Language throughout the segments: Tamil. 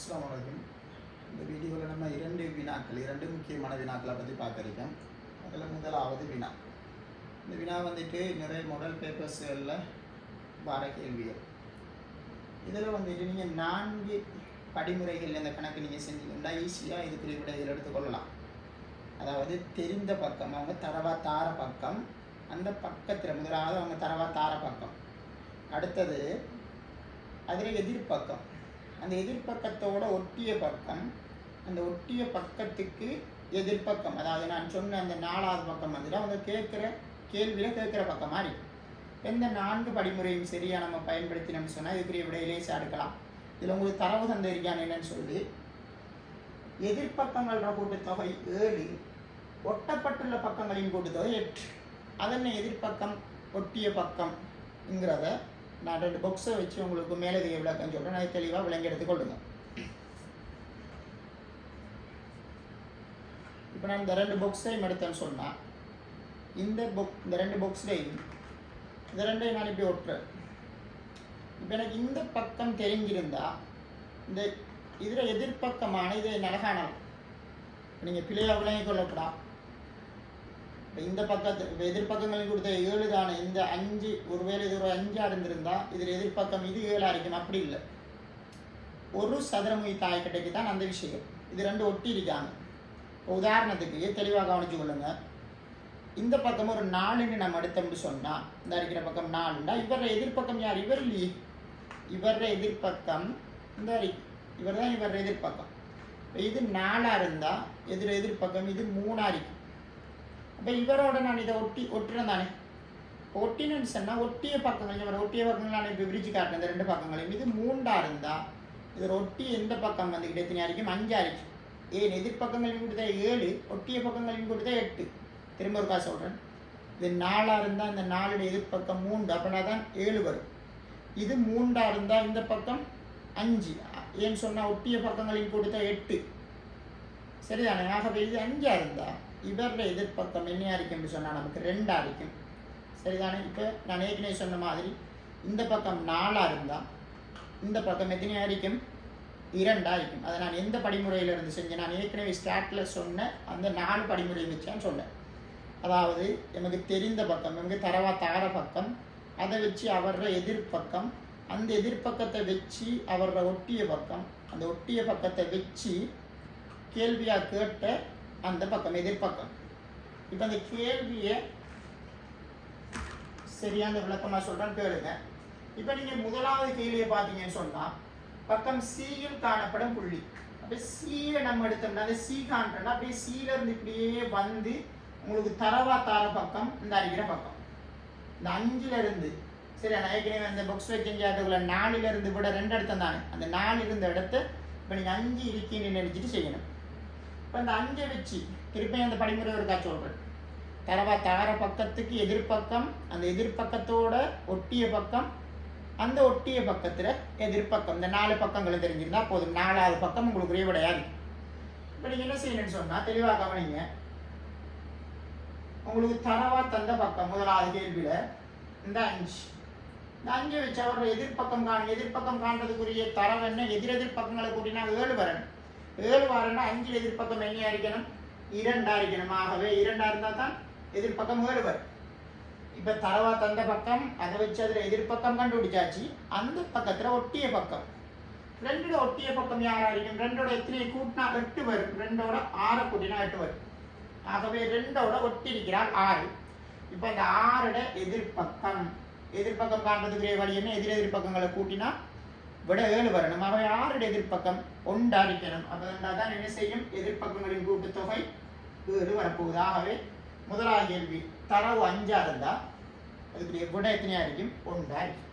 அஸ்லாம் வலைக்கும் இந்த வீடியோவில் நம்ம இரண்டு வினாக்கள் இரண்டு முக்கியமான வினாக்களை பற்றி பார்த்துருக்கோம் அதில் முதலாவது வினா. இந்த வினா வந்துட்டு நிறைய மாடல் பேப்பர்ஸ்களில் வர கேள்விகள். இதில் வந்துட்டு நீங்கள் நான்கு படிமுறைகள் இந்த கணக்கு நீங்கள் செஞ்சீங்கன்னா ஈஸியாக இதுக்குரிய விடைகள் எடுத்துக்கொள்ளலாம் அதாவது தெரிந்த பக்கம் அவங்க தரவா தார பக்கம் அந்த பக்கத்தில் முதலாவது அவங்க தரவா தார பக்கம். அடுத்தது அதில் எதிர்ப்பக்கம் அந்த எதிர்ப்பக்கத்தோட ஒட்டிய பக்கம் அந்த ஒட்டிய பக்கத்துக்கு எதிர்ப்பக்கம். அதாவது நான் சொன்ன அந்த நாலாவது பக்கம் வந்துட்டு அவங்க கேட்குற கேள்வியில் கேட்குற பக்கம் மாதிரி. எந்த நான்கு படிமுறையும் சரியாக நம்ம பயன்படுத்தினோம்னு சொன்னால் இதுக்குரிய விட லேசாக எடுக்கலாம் இதில் உங்களுக்கு தரவு தந்திருக்கான் என்னன்னு சொல்லி எதிர்ப்பக்கங்களோட கூட்டுத்தொகை ஏழு ஒட்டப்பட்டுள்ள பக்கங்களின் கூட்டுத்தொகை எட்டு. அதென்ன எதிர்ப்பக்கம்? ஒட்டிய பக்கம்ங்கிறத நான் ரெண்டு புக்ஸை வச்சு உங்களுக்கு மேலதிக விளக்கம் சொல்கிறேன் அதை தெளிவாக விளங்கி எடுத்துக்கொள்ளுங்க இப்போ நான் இந்த ரெண்டு புக்ஸையும் எடுத்தேன்னு சொன்னால் இந்த புக் இந்த ரெண்டு பாக்ஸ்லையும் இந்த ரெண்டையும் நான் இப்படி ஒட்டுறேன். இப்போ எனக்கு இந்த பக்கம் தெரிஞ்சிருந்தால் இந்த இதில் எதிர்ப்பக்கமான இதை நலகாணலாம் நீங்கள் பிள்ளையாக விளங்கி கொள்ளக்கூடாது. இந்த பக்கத்து இப்போ எதிர்ப்பக்கங்களில் கொடுத்த ஏழு தானே இந்த அஞ்சு ஒருவேளை இது ஒரு அஞ்சு இருந்திருந்தா இதில் எதிர்ப்பக்கம் இது ஏழாக இருக்கணும் அப்படி இல்லை. ஒரு சதுரமுகி தாய்க்கட்டைக்கு தான் அந்த விஷயம். இது ரெண்டு ஒட்டி இருக்காங்க இப்போ உதாரணத்துக்கு தெளிவாக கவனிச்சு கொள்ளுங்க. இந்த பக்கம் ஒரு நாலுன்னு நம்ம எடுத்தோம்னு சொன்னால் இந்த இருக்கிற பக்கம் நாலுண்டா இவர எதிர்ப்பக்கம் யார்? இவர் இல்லையே இவர எதிர்ப்பக்கம் இந்த இவர் தான் இவர எதிர்பக்கம் இது நாலாக இருந்தால் எதிர் எதிர்பக்கம் இது மூணாக இருக்கும் அப்போ இவரோட நான் இதை ஒட்டி ஒட்டுறேன் தானே ஒட்டினு சொன்னால் ஒட்டிய பக்கங்கள் இவர் ஒட்டிய பக்கங்கள் நான் இப்போ விரிச்சு காட்டினேன் இந்த ரெண்டு பக்கங்களையும். இது மூண்டா இருந்தால் இதில் ஒட்டி எந்த பக்கம் வந்து இடத்தினி இருக்கும் அஞ்சா ஏன் ஏழு எதிர்ப்பக்கங்களின் கொடுத்தா ஏழு. ஒட்டிய பக்கங்களின் கொடுத்தா எட்டு. திரும்ப ஒருக்கா சொல்கிறேன் இது நாலாக இருந்தால் இந்த நாலு எதிர்ப்பக்கம் மூன்று. அப்படின்னா தான் ஏழு வரும். இது மூன்றாக இருந்தால் இந்த பக்கம் அஞ்சு. ஏன்னு சொன்னால் ஒட்டிய பக்கங்களின் கொடுத்தா எட்டு. சரிதானே? ஆகவே இது அஞ்சாக இருந்தால் இவரோட எதிர்ப்பக்கம் என்னையா இருக்குன்னு சொன்னால் நமக்கு ரெண்டு அரிக்கும் சரிதானே? இப்போ நான் ஏற்கனவே சொன்ன மாதிரி இந்த பக்கம் நாலாக இருந்தால் இந்த பக்கம் எத்தனையா இருக்கும் இரண்டாயிருக்கும் அதை நான் எந்த படிமுறையிலிருந்து செஞ்சேன் நான் ஏற்கனவே ஸ்டார்ட்டில் சொன்ன அந்த நாலு படிமுறை வச்சான்னு சொன்னேன் அதாவது எனக்கு தெரிந்த பக்கம் எனக்கு தரவா தார பக்கம் அதை வச்சு அவரோட எதிர்ப்பக்கம் அந்த எதிர்ப்பக்கத்தை வச்சு அவரோட ஒட்டிய பக்கம் அந்த ஒட்டிய பக்கத்தை வச்சு கேள்வியாக கேட்ட அந்த பக்கம் எதிர்பக்கம் இப்போ அந்த கேள்வியை சரியான விளக்கமாக சொல்கிறேன் கேளுங்க. இப்போ நீங்கள் முதலாவது கேள்வியை பார்த்தீங்கன்னு சொன்னால் பக்கம் சியில் காணப்படும் புள்ளி. அப்போ சியை நம்ம எடுத்தோம்னா அந்த சி காண்றோம்னா அப்படியே சீலேருந்து இப்படியே வந்து உங்களுக்கு தரவா தார பக்கம் இந்த அடிக்கிற பக்கம். இந்த அஞ்சுலேருந்து சரி நான் ஏற்கனவே அந்த புக்ஸ் வச்சுக்குள்ள அதுக்குள்ள இருந்து விட ரெண்டு இடத்தம் தானே. அந்த நாலு இருந்த இடத்த இப்போ நீங்கள் அஞ்சு இருக்கீங்கன்னு நினச்சிட்டு செய்யணும். இப்போ இந்த அஞ்சை வச்சு திருப்பியும் அந்த படிமுறை இருக்கா சொல்கிறேன் தரவா தார பக்கத்துக்கு எதிர்ப்பக்கம் அந்த எதிர்ப்பக்கத்தோட ஒட்டிய பக்கம் அந்த ஒட்டிய பக்கத்தில் எதிர்ப்பக்கம் இந்த நாலு பக்கங்களும் தெரிஞ்சிருந்தா போதும். நாலாவது பக்கம் உங்களுக்கு உரிய இருக்கு. இப்போ நீங்கள் என்ன செய்யணும்னு சொன்னால் தெளிவாக கவனிங்க. உங்களுக்கு தரவா தந்த பக்கம் முதலாவது கேள்வியில் இந்த அஞ்சு. இந்த அஞ்சு வச்சு அவரோட எதிர்ப்பக்கம் காணும் எதிர்ப்பக்கம் காண்றதுக்குரிய தரவு என்ன எதிரெதிர் பக்கங்களை கூட்டினா ஏழு வரணும். ஏழு அஞ்சில் அஞ்சு எதிர்ப்பக்கம் என்னையா இருக்கணும்? இரண்டா இருக்கணும். ஆகவே இரண்டா இருந்தால் தான் எதிர்ப்பக்கம் ஏழுவர் வரும் இப்போ தரவா தந்த பக்கம் அதை வச்சு அதில் எதிர்ப்பக்கம் கண்டுபிடிச்சாச்சு. அந்த பக்கத்தில் ஒட்டிய பக்கம். ரெண்டோட ஒட்டிய பக்கம் யாரா இருக்கும் ரெண்டோட எத்தனை கூட்டினா எட்டு வரும். ரெண்டோட ஆறை கூட்டினா எட்டு வரும். ஆகவே ரெண்டோட ஒட்டி இருக்கிறார் ஆறு. இப்போ இந்த ஆறோட எதிர்ப்பக்கம். எதிர்ப்பக்கம் காண்றதுக்குரிய வழி என்ன? எதிர் எதிர்ப்பக்கங்களை கூட்டினா விட ஏழு வரணும் அவை ஆறோட எதிர்ப்பக்கம் ஒன்றாரிக்கணும் அப்போ தான் என்ன செய்யும்? எதிர்ப்பக்கங்களின் கூட்டுத்தொகை ஏழு வரப்போகுது. ஆகவே முதலாவது கேள்வி தரவு அஞ்சாக இருந்தால் அதுக்குரிய விட எத்தனையாக இருக்கும்? ஒன்றா இருக்கும்.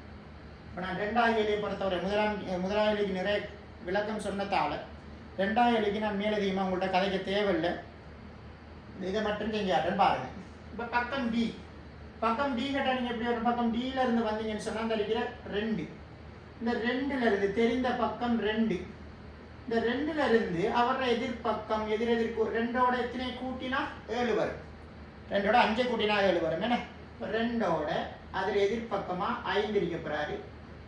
இப்போ நான் ரெண்டாவது கேள்வியை பொறுத்தவரை முதலாம் முதலாவது கேள்விக்கு நிறைய விளக்கம் சொன்னதால் ரெண்டாவது கேள்விக்கு நான் மேலதிகமாக உங்கள்கிட்ட கதைக்க தேவையில்லை. இதை மட்டும் செஞ்சாருன்னு பாருங்கள் இப்போ பக்கம் டி பக்கம் டி கேட்டால் நீங்கள் எப்படி வரும்? பக்கம் டில இருந்து வந்தீங்கன்னு சொன்னால் அந்த இருக்கிற ரெண்டு. இந்த ரெண்டுல இருந்து தெரிந்த பக்கம் ரெண்டு. இந்த ரெண்டுல இருந்து அவரோட எதிர்பக்கம் எதிர் எதிர் ரெண்டோட எத்தனை கூட்டினா? ஏழு வரும். ரெண்டோட அஞ்சு கூட்டினா ஏழு வரும் என்ன? ரெண்டோட அதில் எதிர்ப்பக்கமாக ஐந்து இருக்க போகிறாரு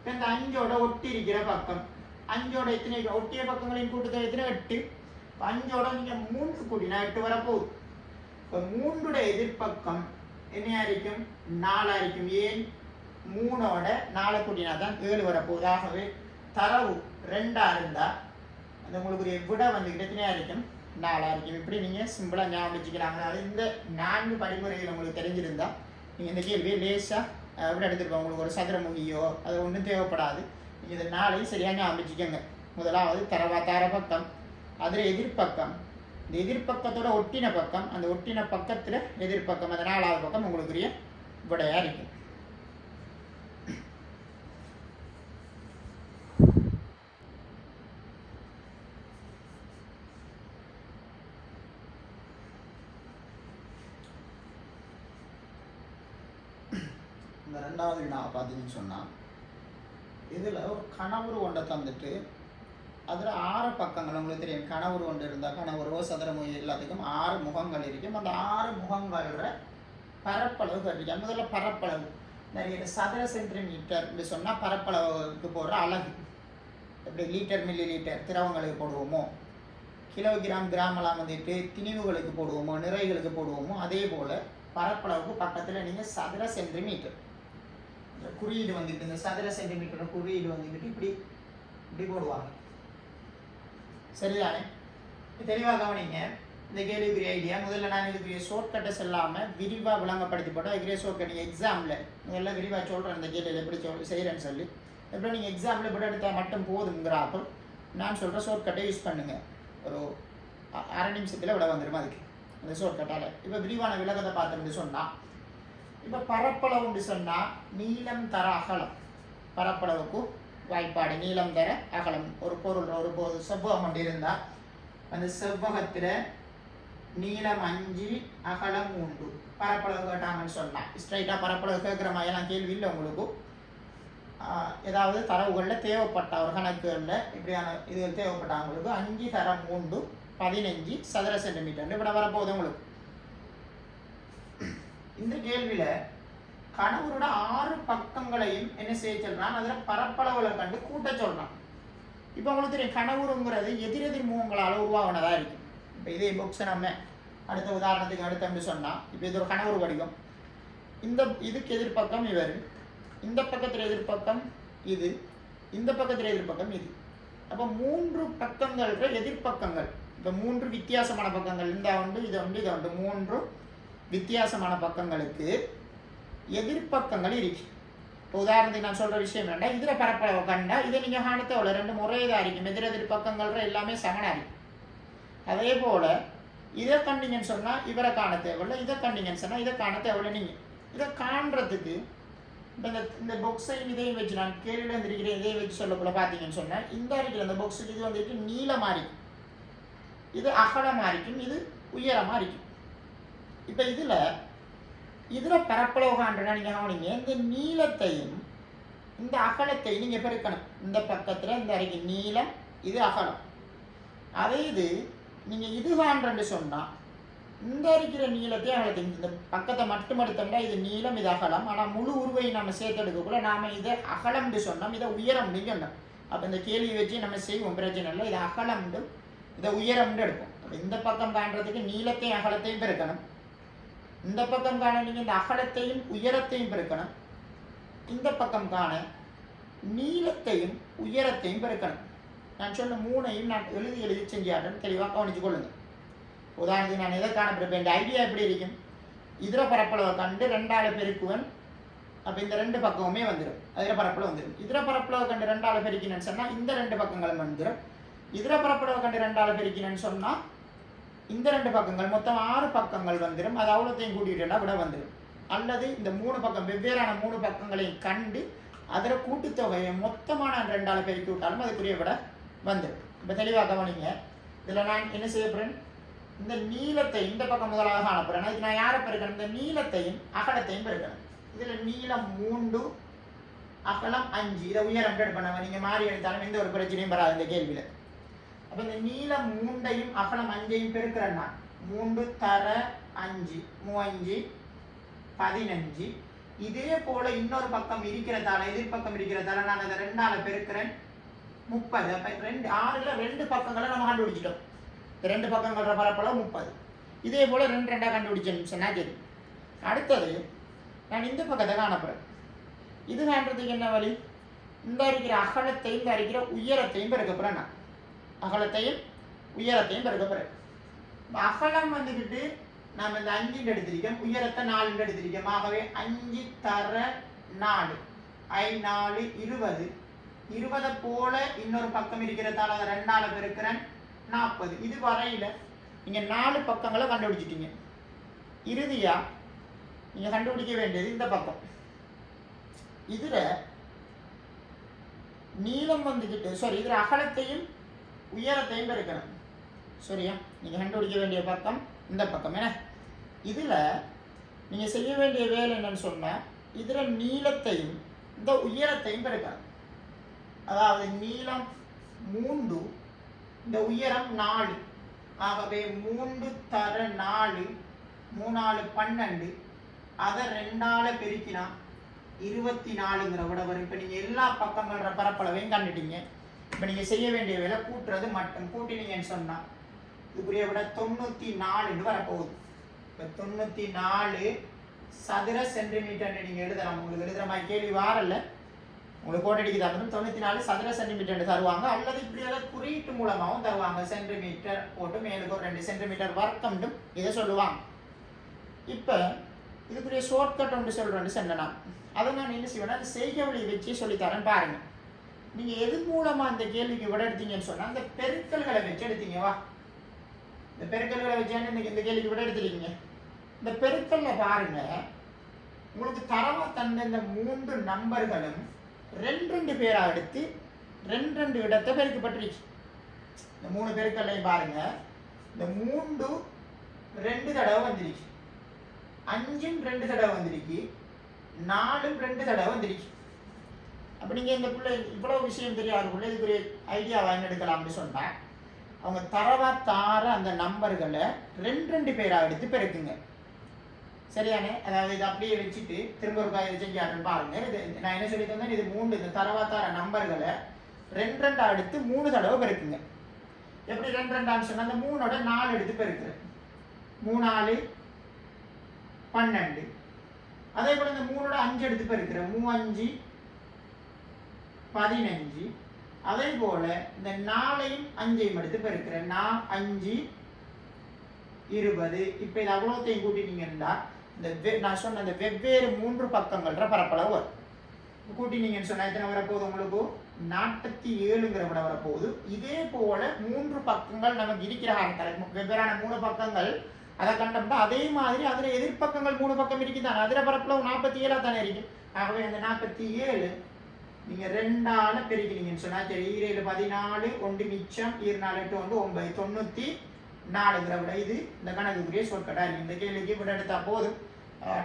இந்த அஞ்சோட ஒட்டி இருக்கிற பக்கம் அஞ்சோட எத்தனை ஒட்டிய பக்கங்களின் கூட்டுத்தொகை எத்தனை? எட்டு. அஞ்சோட நீங்க மூன்று கூட்டினா எட்டு வரப்போகுது. இப்போ மூன்றோட எதிர்பக்கம் என்னையா இருக்கும்? நாலா இருக்கும். ஏன்? மூணோட நாலு கூட்டினா தான் ஏழு வரப்போகுது. ஆகவே தரவு ரெண்டாக இருந்தால் அந்த உங்களுக்கு ஒரு விட வந்து எத்தனையா இருக்கும்? நாளாக இருக்கும். இப்படி நீங்கள் சிம்பிளாக ஞாபகம் வச்சுக்கலாம். அதாவது இந்த நான்கு படிமுறைகள் உங்களுக்கு தெரிஞ்சிருந்தால் நீங்கள் இந்த கேள்வியை லேசா விட எடுத்துருப்போம். உங்களுக்கு ஒரு சதுரமுகியோ அது ஒன்றும் தேவைப்படாது. நீங்கள் இந்த நாளையும் சரியாக ஞாபகம் வச்சுக்கோங்க. முதலாவது தரவா தர பக்கம் அதில் எதிர்ப்பக்கம். இந்த எதிர்ப்பக்கத்தோட ஒட்டின பக்கம் அந்த ஒட்டின பக்கத்தில் எதிர்ப்பக்கம் அந்த நாலாவது பக்கம் உங்களுக்குரிய விடையாக இருக்கும் இந்த ரெண்டாவது அப்படின்னு சொன்னால் இதில் ஒரு கணவர் ஒன்றை தந்துட்டு அதில் ஆறு பக்கங்கள் உங்களுக்கு தெரியும் கணவர் ஒன்று இருந்தால் கணவரோ சதுரமோ எல்லாத்துக்கும் ஆறு முகங்கள் இருக்கும். அந்த ஆறு முகங்கள பரப்பளவு கட்டிக்க முதல்ல பரப்பளவு. நிறைய சதுர சென்டிமீட்டர்னு சொன்னால் பரப்பளவுக்கு போடுற அழகு எப்படி? லீட்டர் மில்லி லிட்டர் திரவங்களுக்கு போடுவோமோ கிலோகிராம் கிராமெல்லாம் வந்துட்டு திணிவுகளுக்கு போடுவோமோ நிறைகளுக்கு போடுவோமோ அதே போல் பரப்பளவுக்கு பக்கத்தில் நீங்கள் சதுர சென்டிமீட்டர் இந்த குறியீடு வந்துட்டு இந்த சதுர சென்டிமீட்டர் குறியீடு வந்துக்கிட்டு இப்படி இப்படி போடுவாங்க சரிதானே தெளிவாக கவனிங்க இந்த கேள்விக்குரிய ஐடியா முதல்ல நான் இதுக்குரிய ஷார்ட்கட்டை செல்லாமல் விரிவாக விளங்கப்படுத்தி போட்டோம் அதுக்குரிய ஷார்ட்கட் நீங்கள் எக்ஸாமில் முதல்ல விரிவாக சொல்கிறேன் இந்த கேள்வியில் எப்படி சொல் செய்கிறேன்னு சொல்லி எப்படி நீங்கள் எக்ஸாமில் விட எடுத்தால் மட்டும் போதுங்கிறாப்போ நான் சொல்கிற ஷார்ட்கட்டை யூஸ் பண்ணுங்கள் ஒரு அரை நிமிஷத்தில் விட வந்துடும் அதுக்கு அந்த ஷார்ட்கட்டால் இப்போ விரிவான விளக்கத்தை பார்த்தோம்னு சொன்னால் இப்போ பரப்பளவுன்னு சொன்னால் நீளம் தர அகலம். பரப்பளவுக்கு வாய்ப்பாடு நீளம் தர அகலம். ஒரு பொருள் ஒரு போது செவ்வகம் அப்படி இருந்தால் அந்த செவ்வகத்தில் நீளம் அஞ்சு அகலம் உண்டு பரப்பளவு கேட்டாங்கன்னு சொன்னால் ஸ்ட்ரைட்டாக பரப்பளவு கேட்குற மாதிரிலாம் கேள்வி இல்லை உங்களுக்கு. ஏதாவது தரவுகளில் தேவைப்பட்ட ஒரு கணக்குகளில் இப்படியான இது தேவைப்பட்டவங்களுக்கு அஞ்சு தரம் உண்டு பதினஞ்சு சதுர சென்டிமீட்டர் இப்படி வரப்போகுது உங்களுக்கு. இந்த கேள்வியில கணவரோட ஆறு பக்கங்களையும் என்ன செய்ய சொல்றான்? அதுல பரப்பளவுல கண்டு கூட்ட சொல்றான். இப்போ உங்களுக்கு தெரியும் கணவருங்கிறது எதிரெதிர் முகங்களால் உருவாகினதா இருக்கும் இப்போ இதே புக்ஸை நம்ம அடுத்த உதாரணத்துக்கு அடுத்தம்னு சொன்னா இப்போ இது ஒரு கணவர் வடிவம். இந்த இதுக்கு எதிர்பக்கம் இவர் இந்த பக்கத்தில் எதிர்பக்கம் இது இந்த பக்கத்தில் எதிர்பக்கம் இது. அப்போ மூன்று பக்கங்கள்ன்ற எதிர்பக்கங்கள் இப்போ மூன்று வித்தியாசமான பக்கங்கள். இந்த உண்டு இதை உண்டு இதை உண்டு. மூன்று வித்தியாசமான பக்கங்களுக்கு எதிர்ப்பக்கங்கள் இருக்கு. இப்போ உதாரணத்துக்கு நான் சொல்ற விஷயம் வேண்டாம் இதுல பரப்பளவு கண்டா இதை நீங்க காணத்தோட ரெண்டு முறை தான் இருக்கும். எதிரெதிர் பக்கங்கள்ற எல்லாமே சமனா இருக்கும் அதே போல இதை கண்டிங்கன்னு சொன்னா இவரை காண தேவையில்லை. இதை கண்டிங்கன்னு சொன்னா இதை காண தேவையில்லை நீங்க. இதை காண்றதுக்கு இப்போ இந்த இந்த பொக்ஸையும் இதையும் வச்சு நான் கேள்வியில் இருந்திருக்கிறேன் இதையும் வச்சு சொல்லக்குள்ள பார்த்தீங்கன்னு சொன்னால் இந்த இருக்கிற இந்த பொக்ஸுக்கு இது வந்துட்டு நீளமாக இருக்கும் இது அகலமாக இருக்கும் இது உயரமாக இருக்கும். இப்போ இதில் இதில் பரப்பளவு நீங்கள் கவனிங்க இந்த நீளத்தையும் இந்த அகலத்தையும் நீங்கள் பெருக்கணும். இந்த பக்கத்தில் இந்த அறைக்கு நீளம் இது அகலம். அதே இது நீங்கள் இது சொன்னால் இந்த இருக்கிற நீளத்தை அகலத்தையும் இந்த பக்கத்தை மட்டும் எடுத்தோம்னா இது நீளம் இது அகலம். ஆனால் முழு உருவையும் நம்ம சேர்த்தெடுக்கக்குள்ள நாம் இதை அகலம்னு சொன்னோம். இதை உயரம்னு சொன்னோம். அப்போ இந்த கேள்வி வச்சு நம்ம செய்வோம். பிரச்சனை இல்லை. இது அகலம்னு இதை உயரம்னு எடுப்போம். இந்த பக்கம் காண்றதுக்கு நீளத்தையும் அகலத்தையும் பெருக்கணும். இந்த பக்கம் காண நீங்க இந்த அகலத்தையும் உயரத்தையும் பெருக்கணும். இந்த பக்கம் காண நீளத்தையும் உயரத்தையும் பெருக்கணும். நான் சொன்ன மூணையும் நான் எழுதி எழுதி செஞ்சாட்டன் தெளிவாக கவனிச்சு கொள்ளுங்க. உதாரணத்துக்கு நான் எதை காணப்படுறேன் இந்த ஐடியா எப்படி இருக்கும்? இதர பரப்பளவை கண்டு ரெண்டாள் பெருக்குவன். அப்போ இந்த ரெண்டு பக்கமுமே வந்துடும் அதில் பரப்பளவு வந்துடும் இதர பரப்பளவை கண்டு ரெண்டாள் பெருக்கினேன்னு சொன்னால் இந்த ரெண்டு பக்கங்களும் வந்துடும் இதர பரப்பளவை கண்டு ரெண்டாள் பெருக்கினேன்னு சொன்னால் இந்த ரெண்டு பக்கங்கள் மொத்தம் ஆறு பக்கங்கள் வந்துடும் அது அவ்வளோத்தையும் கூட்டிகிட்டேன்னா விட வந்துடும் அல்லது இந்த மூணு பக்கம் வெவ்வேறான மூணு பக்கங்களையும் கண்டு அதில் கூட்டுத்தொகையை மொத்தமாக நான் பெருக்கி விட்டாலும் அதுக்குரிய விட வந்துடும் இப்போ தெளிவாக கவனிங்க. இதில் நான் என்ன செய்ய போகிறேன் இந்த நீளத்தை இந்த பக்கம் முதலாக காணப்படுறேன் இதுக்கு நான் யாரை பெருக்கணும்? இந்த நீளத்தையும் அகலத்தையும் பெருக்கணும். இதில் நீளம் மூன்று அகலம் அஞ்சு. இதை உயரம் பெட் நீங்கள் மாறி எடுத்தாலும் எந்த ஒரு பிரச்சனையும் வராது இந்த கேள்வியில். அப்போ இந்த நீளம் மூண்டையும் அகலம் அஞ்சையும் பெருக்கிறேன்னா மூன்று தர அஞ்சு மூவஞ்சு பதினஞ்சு. இதே போல இன்னொரு பக்கம் இருக்கிறதால எதிர்பக்கம் இருக்கிறதால நான் அதை ரெண்டால பெருக்கிறேன். முப்பது. அப்போ ரெண்டு ஆறுல ரெண்டு பக்கங்களை நம்ம கண்டுபிடிச்சிட்டோம். ரெண்டு பக்கங்கள பரப்பளவு முப்பது. இதே போல் ரெண்டு ரெண்டாக கண்டுபிடிச்சேன்னு சொன்னா சரி அடுத்தது நான் இந்த பக்கத்தை காணப்படுறேன் இது காண்றதுக்கு என்ன வழி? இந்த இருக்கிற அகலத்தையும் இந்த அரிக்கிற உயரத்தையும் பெருக்கப்போகிறேன் நான். அகலத்தையும் உயரத்தையும் பெருக்க பிறகு அகலம் வந்துக்கிட்டு நாம் இந்த அஞ்சுன்னு எடுத்திருக்கோம். உயரத்தை நாலுன்னு எடுத்திருக்கோம். ஆகவே அஞ்சு தர நாலு. ஐ நாலு இருபது. இருபதை போல இன்னொரு பக்கம் இருக்கிறதால அதை ரெண்டால பெருக்கிறேன். நாற்பது. இது வரையில நீங்க நாலு பக்கங்களை கண்டுபிடிச்சிட்டீங்க. இறுதியா நீங்க கண்டுபிடிக்க வேண்டியது இந்த பக்கம். இதுல நீளம் வந்துக்கிட்டு சாரி இதுல அகலத்தையும் உயரத்தையும் பெருக்கணும். சரியா? நீங்கள் கண்டுபிடிக்க வேண்டிய பக்கம் இந்த பக்கம் என்ன? இதில் நீங்கள் செய்ய வேண்டிய வேலை என்னன்னு சொன்னால் இதில் நீளத்தையும் இந்த உயரத்தையும் பெருக்கணும். அதாவது நீளம் மூன்று இந்த உயரம் நாலு. ஆகவே மூன்று தர நாலு மூணாலு பன்னெண்டு அதை ரெண்டால் பெருக்கினா இருபத்தி நாலுங்கிற விட வரும். இப்போ நீங்கள் எல்லா பக்கங்கள பரப்பளவையும் கண்டுட்டீங்க. இப்போ நீங்கள் செய்ய வேண்டிய வேலை கூட்டுறது மட்டும். கூட்டினீங்கன்னு சொன்னால் இதுக்குரிய விட தொண்ணூற்றி நாலுன்னு வரப்போகுது. இப்போ தொண்ணூற்றி நாலு சதுர சென்டிமீட்டர்னு நீங்கள் எழுதலாம். உங்களுக்கு எழுதுகிற மாதிரி கேள்வி வாரல்ல உங்களுக்கு கோட்டடிக்கு தரணும் தொண்ணூற்றி நாலு சதுர சென்டிமீட்டர் தருவாங்க. அல்லது இப்படி ஏதாவது குறியீட்டு மூலமாகவும் தருவாங்க. சென்டிமீட்டர் போட்டு மேலுக்கு ஒரு ரெண்டு சென்டிமீட்டர் வர்க்கம்ட்டும் இதை சொல்லுவாங்க. இப்போ இதுக்குரிய ஷார்ட்கட் ஒன்று சொல்கிறேன்னு சொன்னேன் அதை நான் என்ன செய்வேன்னா அது செய்கை வழி வச்சு சொல்லித்தரேன் பாருங்கள் நீங்கள் எது மூலமாக அந்த கேள்விக்கு விட எடுத்தீங்கன்னு சொன்னால் அந்த பெருக்கல்களை வச்சு எடுத்தீங்க வா. இந்த பெருக்கல்களை வச்சு இந்த இந்த கேள்விக்கு விட எடுத்துருக்கீங்க இந்த பெருக்கல்ல பாருங்க உங்களுக்கு தரவா தந்த இந்த மூன்று நம்பர்களும் ரெண்டு ரெண்டு பேரா எடுத்து ரெண்டு ரெண்டு இடத்தை பெருக்கப்பட்டுருச்சு. இந்த மூணு பெருக்கல்லையும் பாருங்க இந்த மூன்று ரெண்டு தடவை வந்துருச்சு. அஞ்சும் ரெண்டு தடவை வந்துருச்சு நாலும் ரெண்டு தடவை வந்துருச்சு. அப்போ நீங்கள் இந்த பிள்ளை இவ்வளோ விஷயம் தெரியாது பிள்ளை இதுக்குரிய ஐடியா வாங்கி எடுக்கலாம்னு சொன்னால் அவங்க தரவா தார அந்த நம்பர்களை ரெண்டு ரெண்டு பேராக எடுத்து பெருக்குங்க. சரியானே? அதாவது இது அப்படியே வச்சுட்டு திரும்ப ஒரு காய் செஞ்சாருன்னு பாருங்க. இது நான் என்ன சொல்லி தந்தேன் இது மூணு இந்த தரவா தார நம்பர்களை ரெண்டு ரெண்டாக எடுத்து மூணு தடவை பெருக்குங்க. எப்படி ரெண்டு ரெண்டான்னு சொன்னால் அந்த மூணோட நாலு எடுத்து பெருக்குறேன். மூணாலு பன்னெண்டு. அதே போல் இந்த மூணோட அஞ்சு எடுத்து பெருக்கிறேன். மூவஞ்சு பதினஞ்சு. அதே போல இந்த நாளையும் அஞ்சையும் எடுத்து பெருக்கிறேன் நான் அஞ்சு இருபது. இப்போ இது அவ்வளோத்தையும் கூட்டினீங்கன்னா இந்த வெ- நான் சொன்ன இந்த வெவ்வேறு மூன்று பக்கங்கள்ன்ற பரப்பளவு வரும். கூட்டினீங்கன்னு சொன்னால் எத்தனை வரப்போகுது உங்களுக்கு? நாற்பத்தி ஏழுங்கிற விட வரப்போகுது. இதே போல மூன்று பக்கங்கள் நமக்கு இருக்கிற காலத்தில் வெவ்வேறான மூணு பக்கங்கள் அதை கண்டோம்னா அதே மாதிரி அதில் எதிர்ப்பக்கங்கள் மூணு பக்கம் இருக்குதானே? அதில் பரப்பளவு நாற்பத்தி ஏழாக தானே இருக்கு. ஆகவே அந்த நாற்பத்தி ஏழு நீங்கள் ரெண்டால பெருக்கிறீங்கன்னு சொன்னால் சரி ஈரேழு பதினாலு ஒன்று மிச்சம் ஈர் நாலு எட்டு வந்து ஒன்பது தொண்ணூற்றி நாலுங்கிற விட இது இந்த கணக்குக்குரிய சொற்கட்டா இருக்கு. இந்த கேள்விக்கு விட எடுத்தால் போதும்.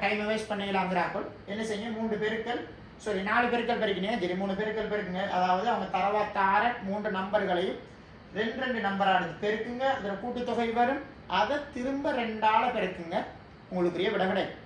டைமை வேஸ்ட் பண்ணிடலாங்கிறாக்கள் என்ன செய்யுங்க? மூன்று பெருக்கள் சாரி நாலு பேருக்கள் பெருக்கினீங்க சரி மூணு பெருக்கள் பெருக்குங்க. அதாவது அவங்க தரவாத்தார மூன்று நம்பர்களையும் ரெண்டு ரெண்டு நம்பராக எடுத்து பெருக்குங்க. அதில் கூட்டுத்தொகை வரும். அதை திரும்ப ரெண்டால் பெருக்குங்க. உங்களுக்குரிய விட கிடைக்கும்.